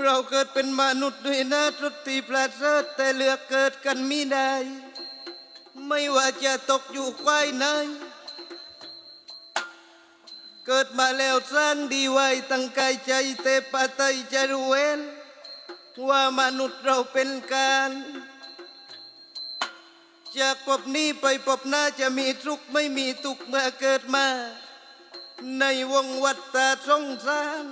เราเกิดเป็นมนุษย์ด้วยนะตรุตีประเสริฐแต่เลือกเกิดกันมิได้ ไม่ว่าจะตกอยู่ควายไหนเกิดมาแล้วสร้างดีไว้ตั้งกายใจเตปะไตยจะรู้เวนว่ามนุษย์เราเป็นการจากพบนี้ไปพบหน้าจะมีทุกข์ไม่มีทุกข์เมื่อเกิดมา ในวงวัฏฏะสงสาร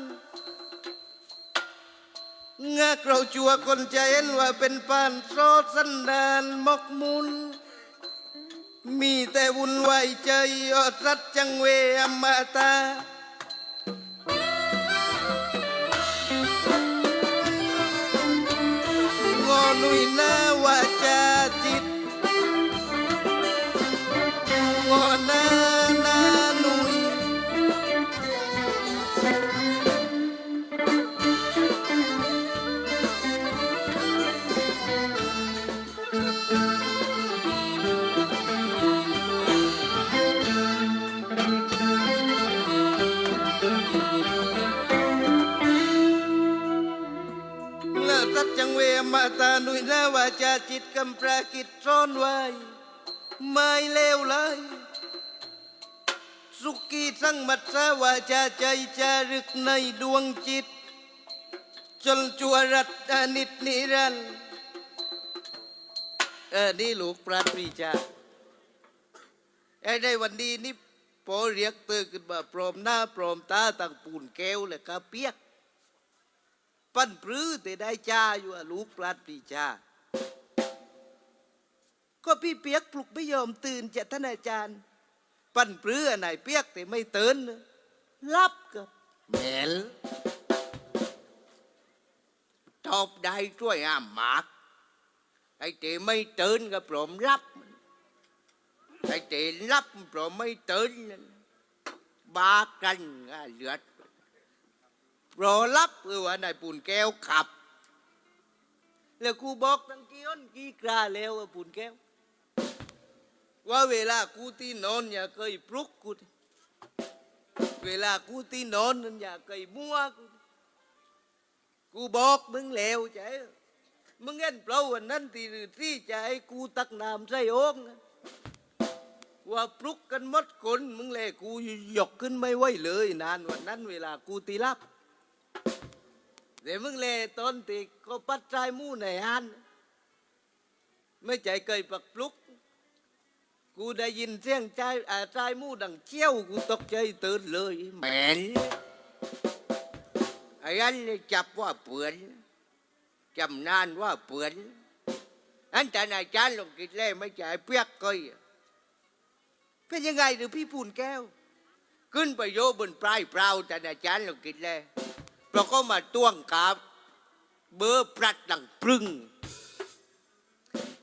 งากเราจัวคนใจเห็นว่าเป็นปานโซสันดานมกมุน มีแต่วุ่นวายใจอดรัดจังเวอมาตางอนุยน้าวาจาจิตงอนา รากิจซ่อนไว้ไม่เลวเลยสุกีสังมัตสาวาจาใจจารึกในดวงจิต จนจัวรัตนิดนิรันดร์เออนี่ลูกพระปรีชาไอ้ได้วันนี้นี่พอเรียกเตื่นขึ้นมาพร้อมหน้าพร้อมตาตั้งปูนแก้วเลยกะเปียก ปั้นปรื้อแต่ได้จ้าอยู่ลูกพระปรีชา ก็พี่เปียกปลุกไม่ยอมตื่นจะท่านอาจารย์ ปั้นเปรื้อไหนเปียกแต่ไม่ตื่นรับกับแหมลทบได้ช่วยห้ามหมากไอ้เจไม่ตื่นก็พร้อมรับไอ้เจรับพร้อมไม่ตื่นบากันอะเลือดรอรับเออว่านายปูนแก้วขับ แล้วกูบอกตั้งกี่อ้นกี่กราแล้วว่าปุ่นแก้ว ว่าเวลากูที่นอนอย่าเคยปลุกกู เวลากูที่นอนนั้นอย่าเคยมั่วกู กูบอกมึงแล้วใจ มึงเห็นเปล่าวันนั้นที่รือที่ให้กูตักน้ำใส่โอ่งว่าปลุกกันหมดคนมึงเลยกูหยกขึ้นไม่ไหวเลยนานวันนั้น เวลากูตีรับเดี๋ยวมึงเลยตอนตีก็ปัดใจมู่ในอันไม่ใจเคยปักปลุก กูได้ยินเสียงใจอาใจมู่ดังเชี่ยวกูตกใจตื่นเลยแหมนไอ้อันนี่จับว่าเปือนจำนานว่าเปือนอันแต่นายจานลงกินเล่ไม่จ่ายเปียกก้อยเป็นยังไงหรือพี่ปูนแก้ว ขึ้นไปโยบนปลายเปล่าแต่อาจารย์เรากินแล้วเราก็มาต้วงกับเบอร์ปรัดดังปรึง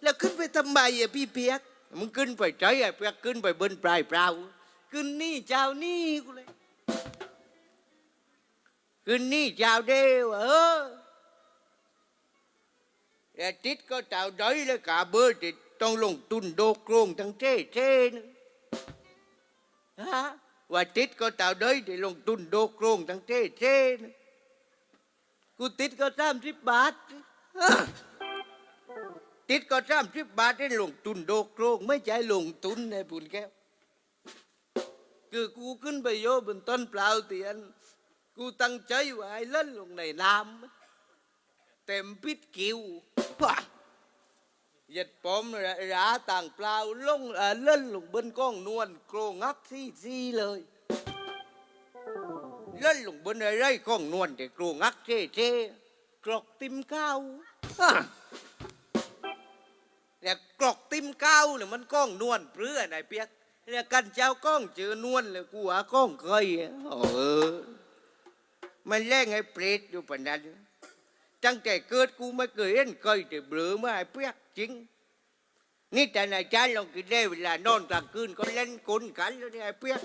แล้วขึ้นไปทำไมอะพี่เปียก มึงขึ้นไปใจไอ้เปียกขึ้นไปบนปลายเปล่าขึ้นนี่เจ้านี่กูเลยขึ้นนี่เจ้าเดียวเออแต่ติดก็เจ้าด้อยเลยกาเบอร์ติดต้องลงทุนโดโกรงทั้งเจ้เจ้นะฮะว่าติดก็เจ้าด้อยได้ลงทุนโดโกรงทั้งเจ้เจ้นะกูติดก็สามสิบบาท ติดก็สามสิบบาทได้ลงทุนโดโกรงไม่ใจลงทุนในปูนแก้ว คือกูขึ้นไปโยบนต้นเปล่าเตียน กูตั้งใจไว้เล่นลงในน้ำเต็มพิษกิวว้าเหยัดปอมราต่างเปล่าลงเล่นลงบนก้องนวลโกรงงักซี่ซี่เลยเล่นลงบนอะไรของนวลแต่กรูงักเจ้เจ้กรอกติมข้าว อะแต่กรอกติมข้าวเนี่ยมันก้องนวลเปลือไหนเปียกแล้วกันเจ้าก้องเจอนวลเลยกูหาก้องเคยอะเออมันแรงให้เปรตอยู่ปนนั้นตั้งแต่เกิดกูไม่เคยเห็นเคยแต่เบลอมาให้เปียกจริง นี่แต่นายจ้าลองกินได้เวลานอนกลางคืนก็เล่นกลกันแล้วเนี่ยไอ้เปียก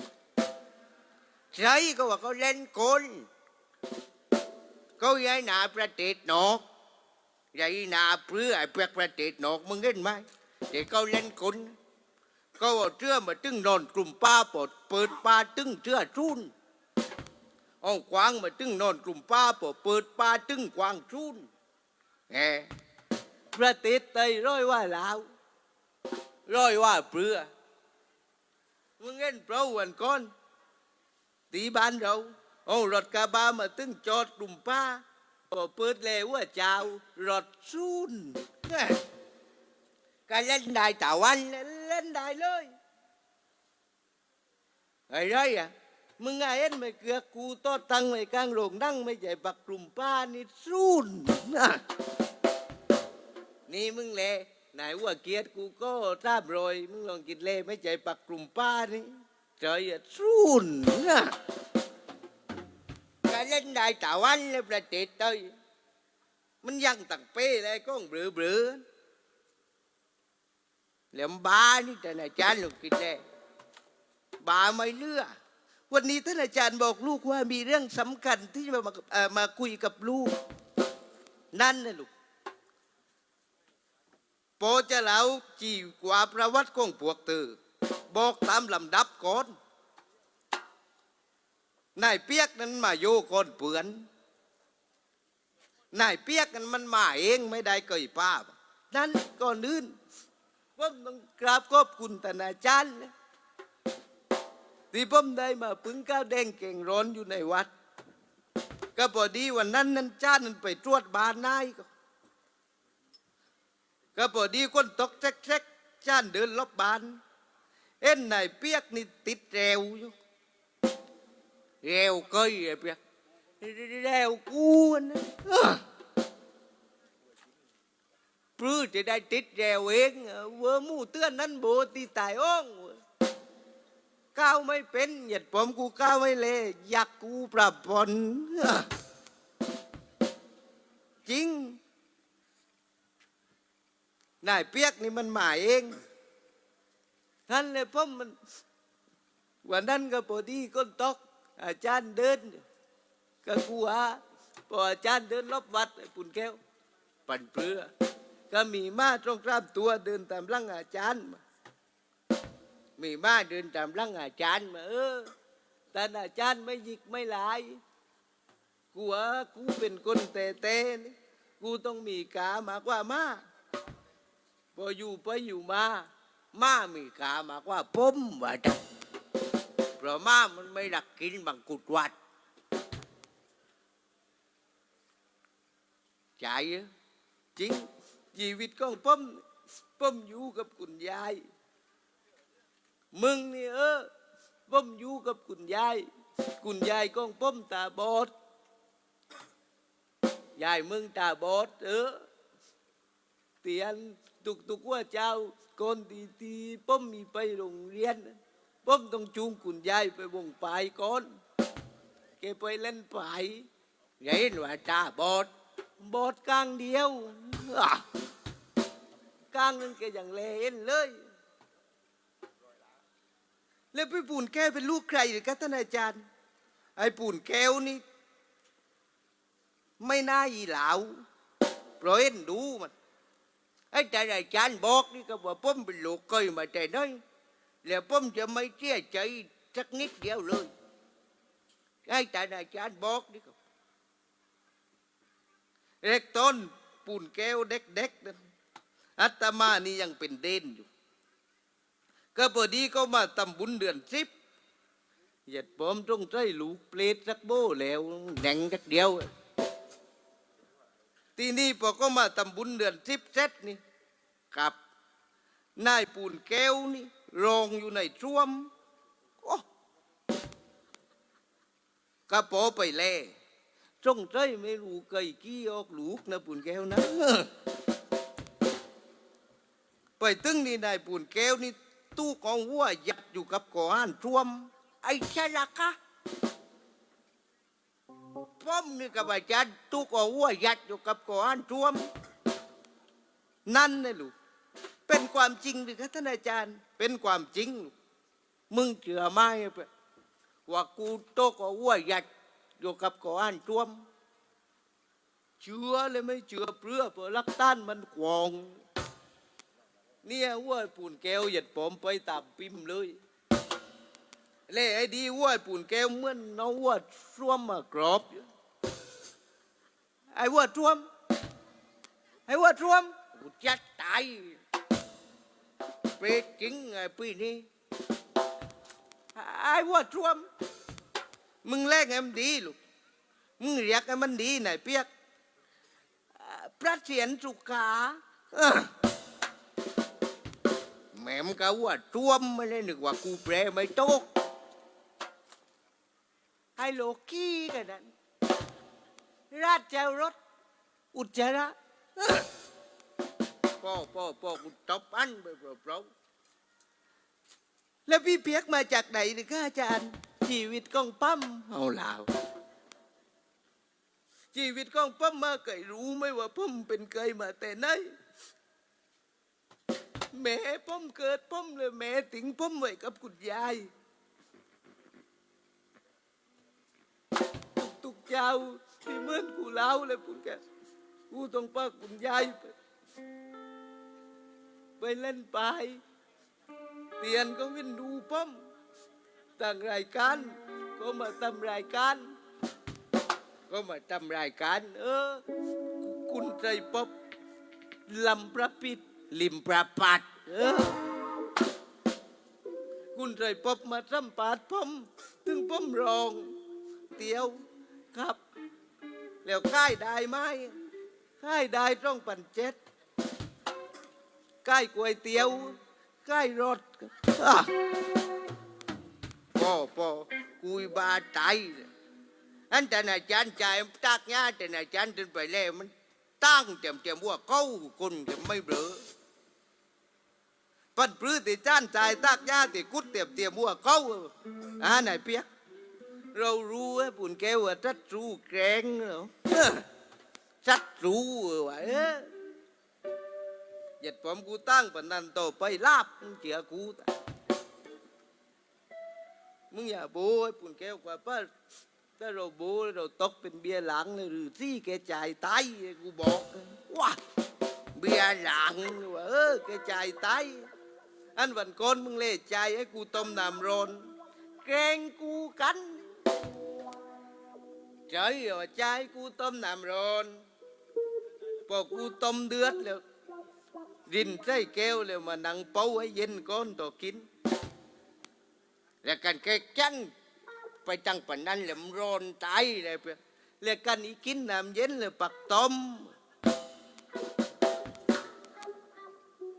ใช่ก็ว่าเขาเล่นกลเขาย้ายหนาประเทศนอก ย้ายนาเพื่อไอ้เปียกประเทศนอกมึงเห็นไหมเด็กเขาเล่นกลก็เอาเชื่อมาตึงนอนกลุ่มป้าปดเปิดป้าตึงเชื่อชุนเอากวางมาตึงนอนกลุ่มป้าพอเปิดป้าตึงกวางชุนแหมประเทศไทยร้อยว่าลาวร้อยว่าเปลือมึงเห็นเปล่าวันก่อนตีบ้านเราเอารถกระบะมาตึงจอดกลุ่มป้า พอเปิดแล้วว่าเจ้ารถซุนก็เล่นได้แต่วันเล่นได้เลยไอ้ไรอะมึงไงเอ็นไม่เกือกกูต้ตังไม่กลางโรงนั่งไม่ใช่ปักกลุ่มป้านี่ซุนนะนี่มึงแหละไหนว่าเกียรติกูก็ทราบรอยมึงลองกินเล่ไม่ใช่ปักกลุ่มป้านี่ใจอะซุนนะ เล่นได้แต่วันเลยประเทศไทยมันยังตังเป้เลยก็เบลอเบลอเหลี่ยมบ้านี่แต่อาจารย์ลูกกินได้บาไม่เลือกวันนี้ท่านอาจารย์บอกลูกว่ามีเรื่องสำคัญที่จะมามาคุยกับลูก นั่นนะลูกโปจะเล่าจีกว่าประวัติของพวกเธอบอกตามลำดับก่อน นายเปียกนั้นมาโยก่อนเปือนนายเปียกนั้นมันมาเองไม่ได้เกยป้าบนั้นก่อนอื่นผมต้องกราบขอบคุณท่นอาจารย์นที่ผมได้มาปึงก้าวแดงเก่งร้อนอยู่ในวัด ก็พอดีวันนั้นนั้นจ้านั้นไปตรวจบานนายก็ก็พอดีคนตกแจ๊กจ้านเดินลบบาน เอ็นนายเปียกนี่ติดแรวอยู่เรว กแรวกูนะเอ้อปลื้อจะได้ติดแรวเองเวอร์มู่เตือนนั้นโบตีตายอ้องก้าวไม่เป็นเหยียดผมกูก้าวไม่เลยอยากกูปรับผ่อนจริงนายเปียกนี่มันหมายเองท่านเลยผมมันวันนั้นก็พอดีก้นตก อาจารย์เดินก็กูหาพออาจารย์เดินรอบวัดปุ่นแก้ว ปั่นเปลือก็มีมาตรงกราบตัวเดินตามร่างอาจารย์มามีมาเดินตามร่างอาจารย์มาเออแต่อาจารย์ไม่หยิกไม่หลายกูว่ากูเป็นคนเตเต้นกูต้องมีกามากกว่ามาพออยู่ไปอยู่มา มามีกามากว่าผมว่าจัง พราะมามันไม่รักกินบังกุดวัดใจจริงชีวิตของผมผมอยู่กับคุณยาย มึงนี่เออผมอยู่กับคุณยาย คุณยายของผมตาบอด ยายมึงตาบอดเออเตียนตุกตุกว่าเจ้าก่อนทีทีผมมีไปโรงเรียน ผมต้องจูงคุณยายไปวงไปายก่อนแกไปเล่นไปายเห็นว่าตาบอดบอดกลางเดียวกลางนึงแกอย่างเลนเลย แล้วพี่ปูนแก้วเป็นลูกใครหรือครับท่านอาจารย์ ไอ้ปูนแก้วนี่ ไม่น่าอีเหลาเพราะเอ็นดูมันไอ้แต่อาจารย์บอกนี่ก็ว่าผมเป็นลูกเคยมาแต่น้อย แล้วผมจะไม่เสียใจสักนิดเดียวเลยไอ้แต่อาจารย์บอกนี่ก็เล็กต้นปูนแก้วเด็กๆนั้นอาตมานี่ยังเป็นเด่นอยู่ ก็พอดีก็มาทำบุญเดือนสิบเหยียดผมต้องใจลูกเปรตสักโบแล้วแหน่งสักเดียว ทีนี้พอก็มาทำบุญเดือนสิบเซตนี่กับนายปูนแก้วนี่ รองอยู่ในช่วมกระโปไปแล่จงใจไม่รู้เคยกี้ออกลูกนะปูนแก้วนะไปตึงนี่นายปูนแก้วนี่ตู้กองวัวยัดอยู่กับก่อนช่วม ไอ้ชะละคะผมนี่กับอาจารย์ตุกอาหัวยัดอยู่กับก่อนท่วม นั่นนะลูก เป็นความจริงหรือครับท่านอาจารย์ เป็นความจริงลูกมึงเชื่อไหมเปะว่ากูโตกเอาหัวยัดอยู่กับก่อนท่วม เชื่อเลยไม่เชื่อเปลือเพราะรักต้านมันกวอง เนี่ยว่าปูนแก้วหยัดผมไปตามปิมเลยเล่ไอ้ดีวัวปุ่นแก้วเหมื่อนน้องวัวช่วมมากรอบอยู่ไอ้วัวช่วมไอ้วัวช่วมกูจะตายเปรตจริงไอ้ปีนี้ไอ้วัวช่วม มึงแลกไงมันดีลูก มึงเรียกไอ้มันดีไหนเปียกอ่าพระเสียนสุขาแม่มก็ว่าทวมไม่ได้นึกว่ากูแปรไม่โตกไอ้โลกี้กันนั้นราชรถอุจจาระ พ่อพ่อพ่อกูตบอันไปเปล่าแล้วพี่เปียกมาจากไหนนี่คะอาจารย์ ชีวิตของปั้มเอาลาวชีวิตของปั้มมาเคยรู้ไหมว่าปั้มเป็นเคยมาแต่ไหนแม่ปั้มเกิดปั้มเลยแม่ถึงปั้มไว้กับคุณยายทุกเจ้าที่เหมือนกูเล่าเลยพูดแกกูต้องป้าคุณยายไป ไปเล่นไปเตียนก็วินดูป้อมต่างรายการก็มาทำรายการก็มาทำรายการ เออ คุณใจป๊อบลำประปิดลิมประปัดเออคุณใจป๊อบมาสัมปาดป้อมถึงป้อมรอง เตียวครับ แล้วค่ายได้ไหมค่ายได้ต้องปันเจ็ด ค่ายก๋วยเตี๋ยวค่ายรถอะพ่อพ่อกูบาตายเลยอันแต่นอาจารย์ใจายตักญาแต่นอาจารย์ถึงไปแล้วมันตั้งเต็มเต็มว่าเขาคนจะไม่เบลอปันปลื้อติจ้านจ่ายตากยาติกุดเตียมเตียมหัวเขาอ่าไหนเปียก เรารู้ว่าปุ่นแก้วว่าจัดรู้แกรงเหรอเออจัดรู้ว่าเออ เหยียดผมกูตั้งปนันโตอไปลาบมึงเจียกูมึงอย่าโบยปุ่นแก้วกว่าป้าถ้าเราโบยเราตกเป็นเบียร์หลังเลยหรือที่แกจ่ายตายกูบอกว้าเบียร์หลังว่าเออแกจ่ายตายอันวันก่อนมึงเล่จ่ายให้กูต้มน้ำร้อนแกงกูกันเจ้ยว่าจ่ายกูต้มน้ำร้อนพอกูต้มเดือดแล้ว รินใส่แก้วแล้วมานั่งเป้าให้เย็นก้อนต่อกิน แล้วกันแกจันไปตั้งปานนั้นแหลมร้อนตายเลยเพื่อนเรียกันอีกินน้ำเย็นเลยปักต้ม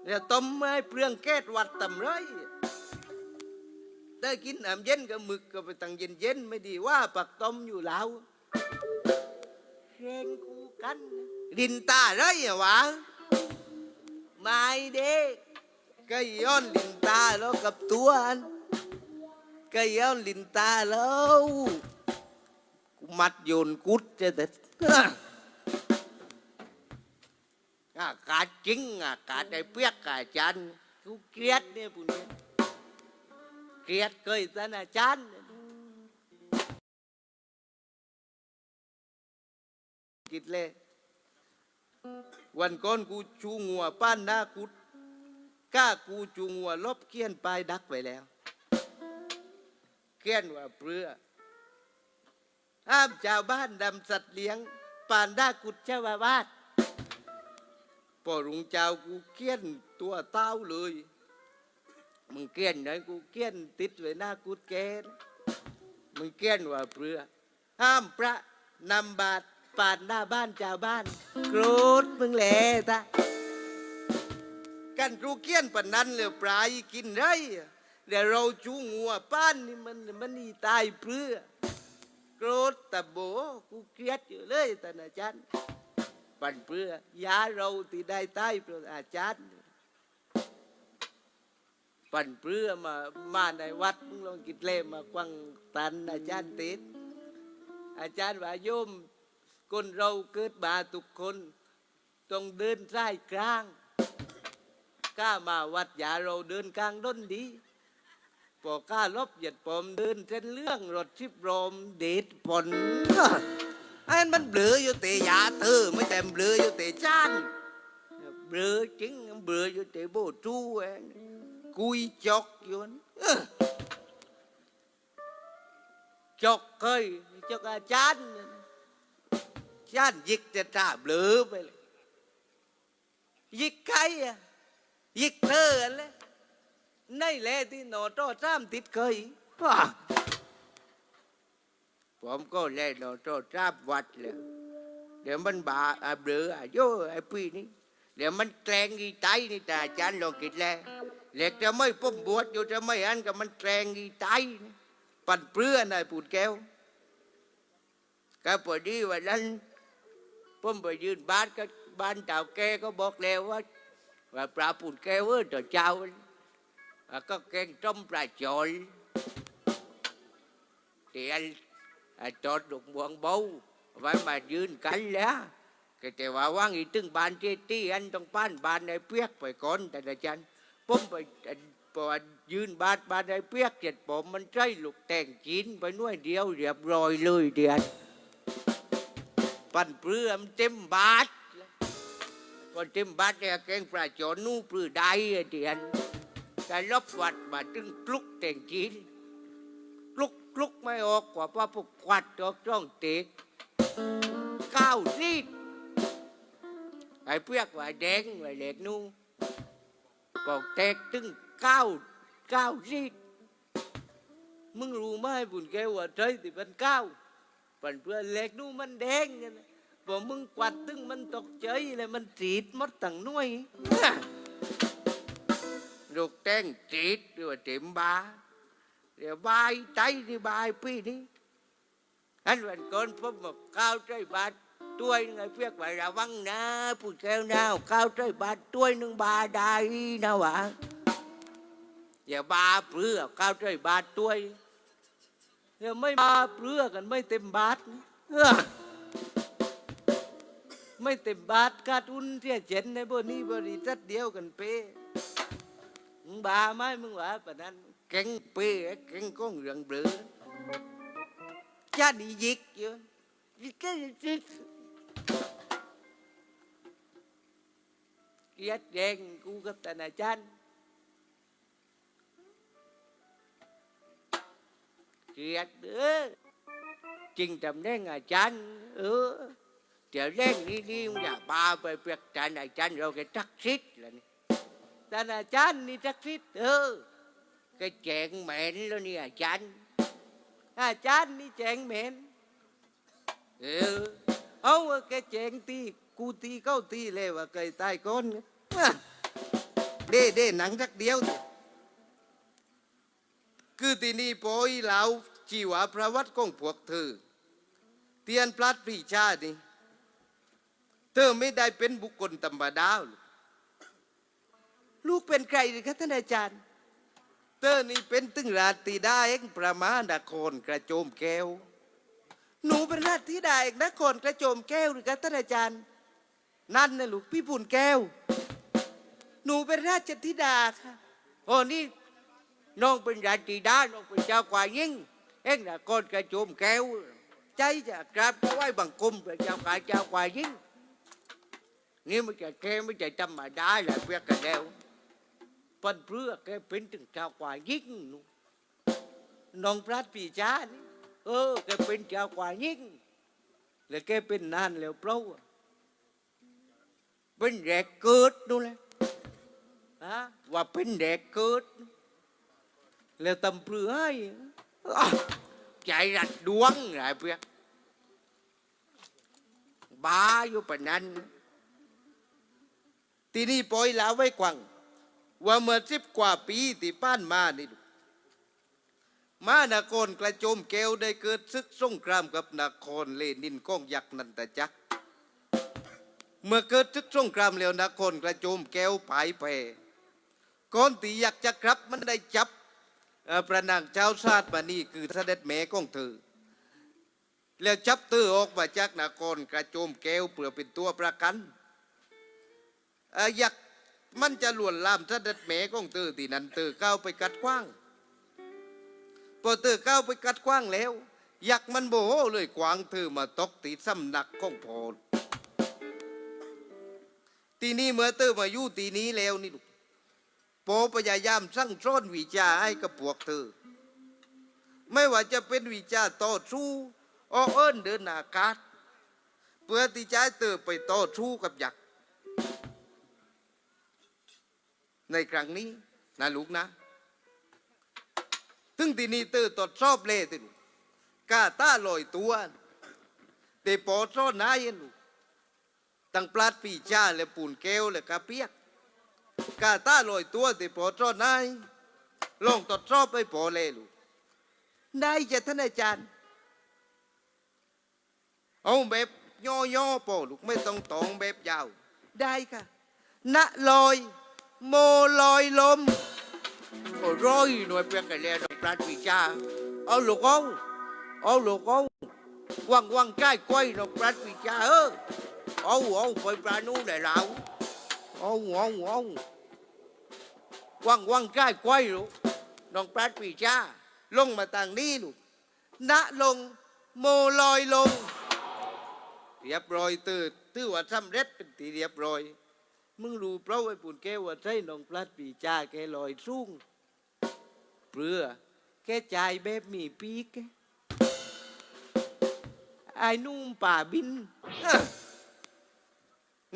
แล้วต้มไม่เปลืองแก้ดวัดต่ำไรได้กินน้ำเย็นกับหมึกก็ไปตั้งเย็นเย็นไม่ดีว่าปักต้มอยู่แล้วแข่งกูกันดินตาไรอะวะ ไม่เด้ก็ย้อนลินตาแล้วกับตัวอันก็ย้อนลินตาแล้วกูมัดโยนกุดจะแต่อากาศจริงอากาศได้เปียกอาจารย์กูเกลียดเนี่ยปุ่นเนี่ยเกลียดเคยท่านอาจารย์กิดเลย วันก่อนกูจูงัวป้านหน้ากุดกล้ากูจูงัวลบเกี้ยนปลายดักไว้แล้วเขี้ยนว่าเปลือห้ามชาวบ้านดำสัตว์เลี้ยงป่านด้ากุดเจ้าวาวาดพอรุงเจ้ากูเกี้ยนตัวเต้าเลยมึงเกี้ยนไหนกูเกี้ยนติดไว้หน้ากุดแกนมึงเกี้ยนว่าเปลือห้ามพระนำบาตร ป่านหน้าบ้านชาวบ้านโกรธมึงแหละตากันกูเกี้ยนปานนั้นเลยปลายกินไรเดี๋ยวเราจูงัวป้านนี่มันมันนี่ตายเปลือโกรธแต่โบกูเกลียดอยู่เลยท่าอาจารย์ปันเพื่อยาเราที่ได้ใต้พระอาจารย์ปันเพื่อมามาในวัดมึงลองกิดเล่มากวังตันอาจารย์ติดอาจารย์ว่าโยม คนเราเกิดมาทุกคนต้องเดินซ้กลางกล้ามาวัดยาเราเดินกลางด้นดีพอกล้าลบหยียดปอมเดินเส้นเรื่องรถชิบรมเดชผลอันมันเบลออยู่แต่ยาเธอไม่แต่เบลออยู่แต่จานเบลอจริงเบลออยู่แต่โบจูเองกุยจอกอยู่นั่นเออจกเคยจกอาจารย์ นั่นน่ะอาจารย์ยิกจะตาเบลอไปเลยยิกใครอะยิกเธออะไรในแลที่หนอโต้ตามติดเคยผมก็เล่นโนโตทราบวัดเลยเดี๋ยวมันบาอาเบลออาโยไอ้ปีนี้เดี๋ยวมันแกล้งอีไตนี่แต่อาจารย์ลองคิดแล้วเล็กจะไม่พ้มบวชอยู่จะไม่อันกับมันแกล้งอีไตปั่นเปลื้อนไอ้ปูดแก้วก็พอดีวันนั้น ผมไปยืนบ้านก็บ้านเต่าแกก็บอกแล้วว่าว่าปลาปูดแก้วเออต่อเจ้าอะก็แกงต้มปลาจอย thì anh à, cho được buồn bầu vậy mà dün cánh lá cái แต่ว่าว่างอีตึงบานเจตีอันต้องป้านบานในเปียกไปก่อนแต่ละจันผมไปอันพอยืนบานบานในเปียกเสร็จผมมันใช้ลูกแต่งจีนไปน่วยเดียวเรียบร้อยเลยเดียน ปั่นเปลือมเต็มบาทพอเต็มบาทเนี่ยแกงปลาจอนู่ปลือได้เดียนแต่ลบวัดมาตึงกลุกแต่งจีนกลุกกลุกไม่ออกกว่าป้าปุกควัดออกจ้องเตกก้าวรีดไอ้เปียกว่าแดงว่าเล็กนู่บอกเตกตึงก้าวก้าวรีดมึงรู้ไหมบุญแกว่าใจที่มันก้าว ปันเพื่อเล็กนู่นมันแดงกันนะพอมึงกวัดตึงมันตกใจเลยมันจีดมดตั้งน่วยลูกแตงจีดหรือว่าเต็มบาเดี๋ยวบายใจที่บายปีนี้อันวันก่อนผมบอกข้าวใจบาทตัวยหนึงไอ้เปียกว่าระวังนะผู้แก้วน้าวข้าวใจบาทตัวยหนึ่งบาได้นะวะอย่าบาเปลือกข้าวใจบาทตัวย ยวไม่มาเปลือกันไม่เต็มบาทไม่เต็มบาทกาดอุ่นเที่ยเจ็นในบนนี้บริษัทเดียวกันเป้มึงบาไหมมึงว่าปะนั้นแกงเป้แกงก้องเรืองเบลอชาดียิกอยู่ยิกก็ยิกเกียดแดงกูกับตานาจัน เกียดเด้อจริงจำแน่งอาจารย์เออเดี๋ยวเล่นนี่นี่มึงอย่าบาไปเปียกจานอาจารย์เราแกทักซิดแล้วนี่ตานาจันนี่จักริดเออแกแจงแมนแล้วนี่อาจารย์อาจารย์นี่แจงเหม็นเออเอาว่าแกแจงตีกูตีเข้าตีเลยว่าเคยตายก้นเด้เด้หนังทักเดียว คือที่นี่ปอยเหลาชีวประวัติของพวกเธอ เตียนพลัดปีชานี่เธอไม่ได้เป็นบุคคลธรรมดาลูกเป็นใครหรือคะท่านอาจารย์ เธอนี่เป็นตึงราชธิดาเองประมาณนครกระโจมแก้ว หนูเป็นราชธิดาเอกนครกระโจมแก้วหรือคะท่านอาจารย์ นั่นนะลูกพี่ปุ่นแก้ว หนูเป็นราชธิดาค่ะโอ้นี่ น้องเป็นราชธิดาน้องเป็นเจ้ากว่ายิ่งเอ็งน่ะก้นกระโจมแก้วใจจะกราบถวายบังคุมพระเจ้ากาเจ้ากว่ายิ่งนี่ม่ใช่แค่ไม่ใช่ธรรมดาแหละเปียกกันแล้วปันเพื่อแกเป็นถึงเจ้ากว่ายิ่งนูน้องพระปีชานี่เออแกเป็นเจ้ากว่ายิ่งแล้วแกเป็นนานแล้วเปล่าเป็นแรกเกิดนู่นแหละฮะว่าเป็นแรกเกิด แล้วตำเปลือให้อ้าวใจรัดดวงไรเปียกบ้าอยู่ปะนั้น ทีนี่ปล่อยแลาไว้กวัง ว่าเมื่อสิบกว่าปีที่ป้านมานี่ลูกมานครกระโจมแก้วได้เกิดศึกสงครามกับนครเลนินก้องยักษ์นันตจักร เมื่อเกิดศึกสงครามแล้วนครกระโจมแก้วผายแพ้ก่อนตียักษ์จะกลับมันได้จับ พระนางเจ้าชาติมานี่คือเสด็จแม่ของเธอแล้วจับเธอออกมาจากนครกระโจมแก้วเพื่อเป็นตัวประกันอยักมันจะลวนลามเสด็จแม่ของเธอที่นั่นเธอก้าวไปกัดขว้างพอเธอก้าวไปกัดขว้างแล้วยักษ์มันโมโหเลยขวางเธอมาตกตีสำนักของพอทีนี้เมื่อเธอมาอยู่ตีนี้แล้วนี่ลูก โปพยายามสั่งสอนวิชาให้กับพวกเธอ ไม่ว่าจะเป็นวิชาต่อสู้ออเอิ้นเดินอากาศเพื่อที่จะเติบไปต่อสู้กับยักษ์ในครั้งนี้นะลูกนะถึงที่นี่เตอตรวจสอบเลยติลูกกาต้าลอยตัวแต่ปอซ้อนนายลูกตั้งปลาดปีชาและปูนแก้วและกาเปียก กาตาลอยตัวต่ปอดซ้อนายลองตรวจสอบไปพอเลยลูกได้จะท่านอาจารย์ เอาแบบย่อๆพอลูกไม่ต้องตองแบบยาว ได้ค่ะณลอย โมลอยลม โอ้ร้อยหน่วยเปียกกันแล้วน้องปราดวิชาเอาลูกเอาเอาลูกเอาวังวังใกล้วยน้องปราดวิชาเออเอาเอาไปปลานูได้แล้วเอาเอาเอา วังวังใกล้วยลูกน้องปราดวิชาลงมาต่างนี้ลูกณลงโมลอยลง เรียบร้อยตื่นตื้อว่าสำเร็จเป็นทีเรียบร้อย มึงรู้เพราะไอ้ปุ่นแกว่าใช่น้องพลัดปีจ้าแกลอยสูงเปลือแกใจแบบมีปีกไอ้นุ่มป่าบิน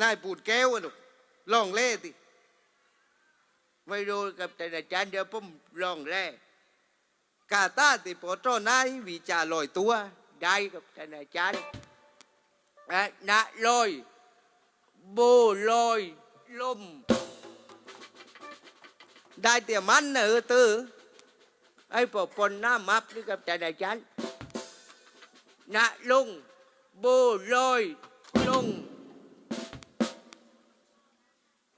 นายปูดแก้วอะลูกลองเล่ติ ไม่รู้กับแต่อาจารย์เดี๋ยวผมลองแร่กาตาติปอตนายวิจาลอยตัว ได้กับท่านอาจารย์ะนะลอยโบลอยลม ได้เตี่ยมันนะเออตือไอ้ปอปนหน้ามับนี่กับท่านอาจารย์นะลงโบลอยลง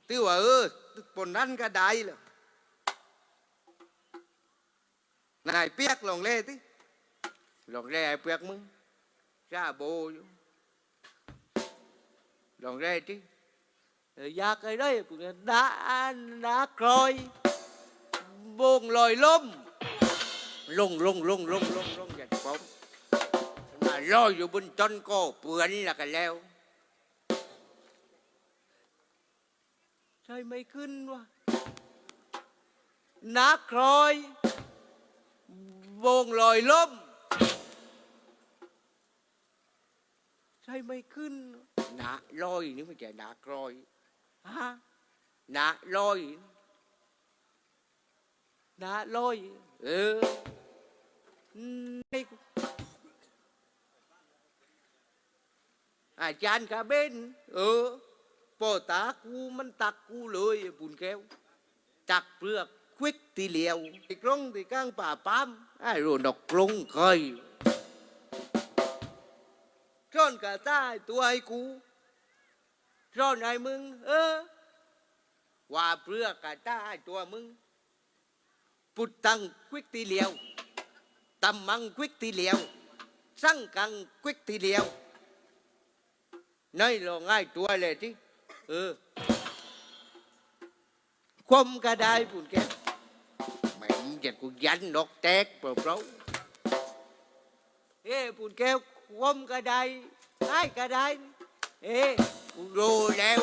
ตื้อว่าเออ ปนนั้นก็ได้เลยนายเปียกลองเล่ติลองแร่ไอ้เปลือกมึงซาโบอยู่ลองแร่ที่เอยากไอ้ได้พวกนี้ดาดากรอยบงลอยล้มลงลงลงลงลงลงอย่าป้อมมาลอยอยู่บนต้นก็เปือนละกันแล้ว ช่ไม่ขึ้นวะนักครอยบงลอยล้มใช่ไม่ขึ้นวะหนาลอยนี่ไม่ใช่หนากรอยฮะหนาลอยนาลอย เออในอาจารย์กาเบนเออ ปอตากูมันตักกูเลยไอ้ปุ่นแก้วตักเปลือกควิกตีเหลียวติกลงตีก้างป่าปั๊มไอ้รูนดอกกลงเคยซ่อนกะต้ายตัวไอ้กูซ่อนไอ้มึง เออ ว่าเปลือกกะตาไอ้ตัวมึง ปุตตังควิกตีเหลียวตำมังควิกตีเหลียวสั่งกังควิกตีเหลียวในลองง่ายตัวเลยที่ เออคมก็ได้ปุ่นแก้วแม่งจะกูยันดอกแตกเปล่าเปล่าเอ้ปุ่นแก้วคมก็ได้ได้ก็ได้เอ้กูรู้แล้ว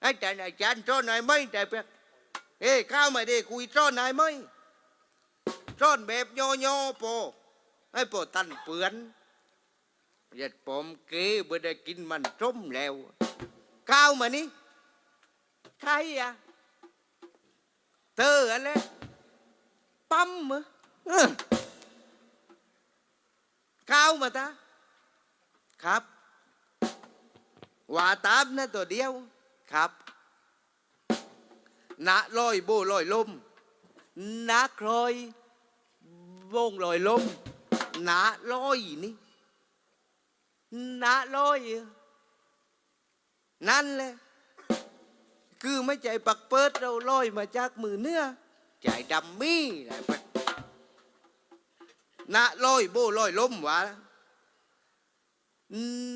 ไอ้แต่อาจารย์สอนไหนไหมแต่เปียกเอ้ข้าวมาดิคุยซ่อนนายไหมซ่อนแบบย่อๆพอให้ปอตันเปือน ยัดผมเก๋บ่ได้กินมันส้มแล้วข้าวมานี่ใครอะเธออะไรปั๊มเหรอเออข้าวมาตาครับว่าตามนะตัวเดียวครับนะลอยโบลอยลมนะคลอยโบงลอยลมนะลอยนี่ นะลอย นั่นแหละ คือไม่ใจปักเปิดเราลอยมาจากมือเนื้อใจดำมี่อะไปนะลอยโบลอยล้มวะ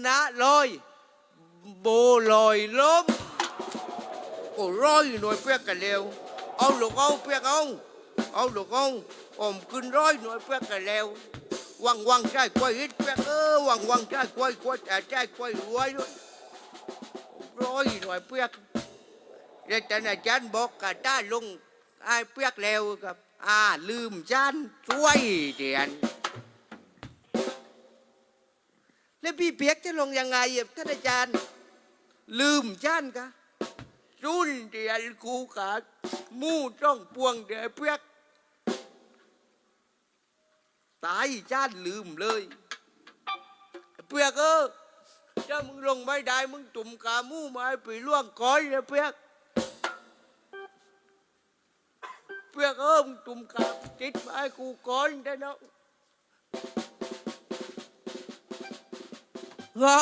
นะลอย โบลอยล้มโอ้ร้อยหน่วยเปียกกันแล้วเอาลูกเอาเปียกเอาเอาลูกเอาอมขึ้นร้อยหน่วยเปียกกันแล้ว วังวังใจกล้วยอิดเปียกเออวังวังใจกล้วยกล้วยแต่ใจกล้วยรวยด้วยร้อยหน่วยเปียกเด็กแต่อาจารย์บอกกะต้าลงไอ้เปียกแล้วครับอ่าลืมจานช่วยเดียนแล้วพี่เปียกจะลงยังไงอะท่านอาจารย์ ลืมจานกะรุ่นเดียนกูขาดมู่จ้องปวงเดียเปียก ตายจานลืมเลยเปียกเออถ้ามึงลงไม่ได้มึงตุ่มกามู่ไม้ไปล่วงก้อยเลยเปียกเปียกเออมึงตุ่มกาจิตไม้กูก้อนได้เนาะเงา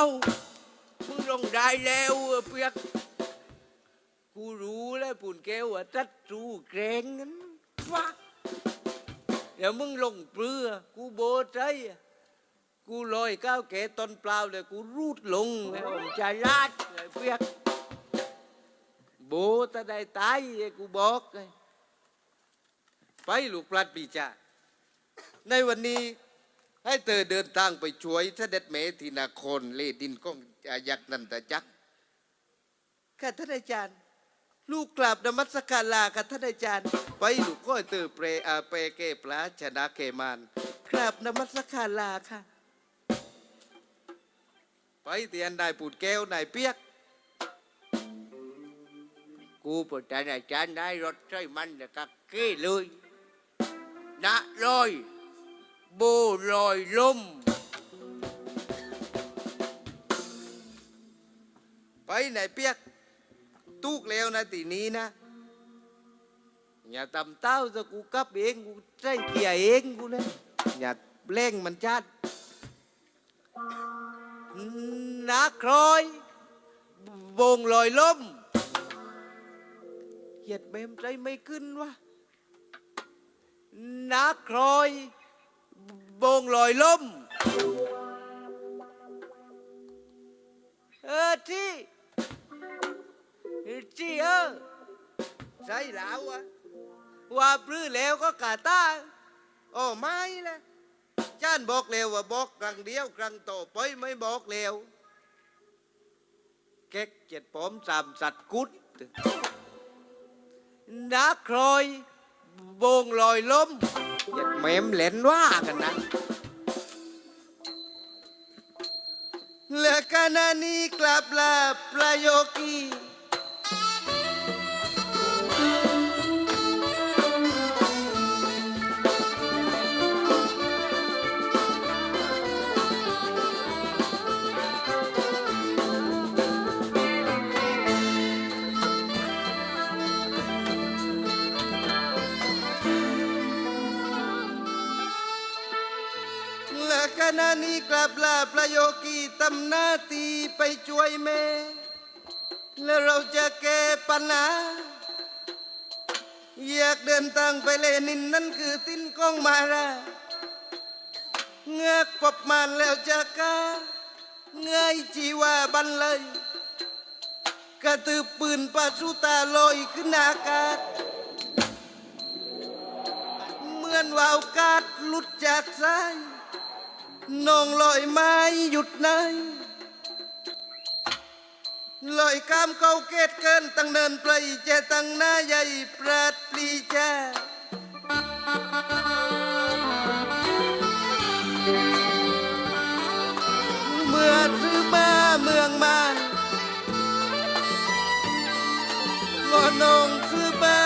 มึงลงได้แล้วเปียกกูรู้แล้วปุ่นแก้วว่าตัดรูเกรงนั้นฟ้า ดี๋ยวมึงลงเปลือกูโบใจกูลอยก้าวแก่ตอนเปล่าเลยกูรูดลงแล้วผมจะลาดเลยเปียกโบตะได้ตายกูบอกเลยไปลูกปลัดปีจาในวันนี้ให้เธอเดินทางไปช่วยเสด็จแม่ที่นาครเลดินก้องอยักนันตจักรค่ท่านอาจารย์ ลูกกราบนมัสการลาค่ะท่านอาจารย์ ไปลูกก็ให้เธอเปรอาเปเกปลาชนะเกมานกราบนมัสการลาค่ะ ไปเตียนนายปูดแก้วนายเปียก กูปแต่อายจารย์ได้รถใช้มันนะกักเก้เลยนะลอยโบลอยลมไปไหนเปียก ตูกแล้วนะตีนี้นะ อย่าตำเต้าจะกูกลับเองกูใช้เกียร์เองกูเลยอย่าเร่งมันจัดนักครอยบงลอยล้มเหยียดเบมใจไม่ขึ้นวะนักครอยบงลอยล้มเออที่ ที่เออใช่แล้ววะว่าปลื้อแล้วก็กาตาโอ้ไม่ลยจ้านบอกแล้วว่าบอกครั้งเดียวครั้งต่อไปไม่บอกแล้วเก๊กเจ็ดผมสามสัตว์กุดนักครอยโบงลอยล้มอย่าแมมเหลนว่ากันนะและขณะนี้กลับลาประโยคี และนี้กลับลาประโยคีตำนาตีไปช่วยแม่ และเราจะแก้ปัญหาอยากเดินทางไปเลนินนั่นคือติ้นกองมาราเงือกปบมานแล้วจะกาเงยจีว่าบันเลยกระตือปืนปาสุตาลอยขึ้นอากาศเหมือนว่าวกาดลุดจากสาย น้องลอยไม้หยุดไหนลอยข้ามเขาเกตเกินตั้งเนินไพรเจตั้งหน้าใหญ่ปราดปลีแจเมื่อซื้อมาเมืองมางอนองซื้อมา